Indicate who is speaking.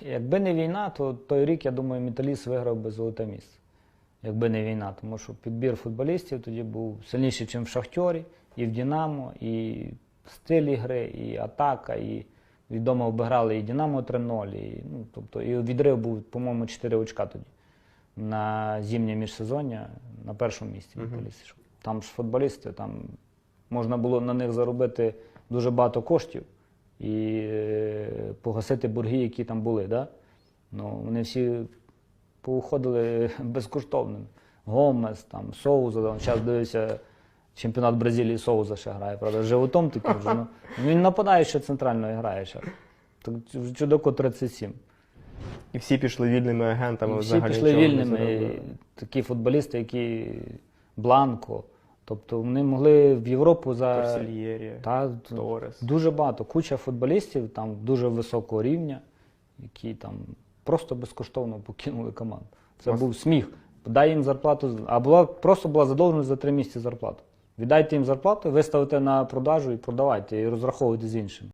Speaker 1: якби не війна, то той рік, я думаю, металіст виграв би золоте місце. Якби не війна, тому що підбір футболістів тоді був сильніший, ніж в Шахтьорі, і в Динамо, і стиль ігри, і атака, і відомо обіграли і Динамо 3-0. І, ну, тобто, і відрив був, по-моєму, 4 очка тоді на зимнє міжсезоння на першому місці.
Speaker 2: Мгм.
Speaker 1: металіст. Там ж футболісти, там можна було на них заробити дуже багато коштів і е, погасити борги, які там були. Да? Ну, вони всі поуходили безкоштовно. Гомес, там, Соуза, зараз дивився, чемпіонат Бразилії Соуза ще грає, правда, животом таким вже. Ну, він нападає, що центрально грає ще. Так, чудаку 37.
Speaker 2: І всі пішли вільними агентами.
Speaker 1: І всі
Speaker 2: взагалі
Speaker 1: пішли вільними. Такі футболісти, які Бланко. Тобто вони могли в Європу за та,
Speaker 2: Торес.
Speaker 1: дуже багато. Куча футболістів там дуже високого рівня, які там просто безкоштовно покинули команду. Це
Speaker 2: Вас-
Speaker 1: був сміх. Дай їм зарплату, а була просто була задовженість за три місяці зарплату. Віддайте їм зарплату, виставите на продажу і продавайте, і розраховуйте з іншими.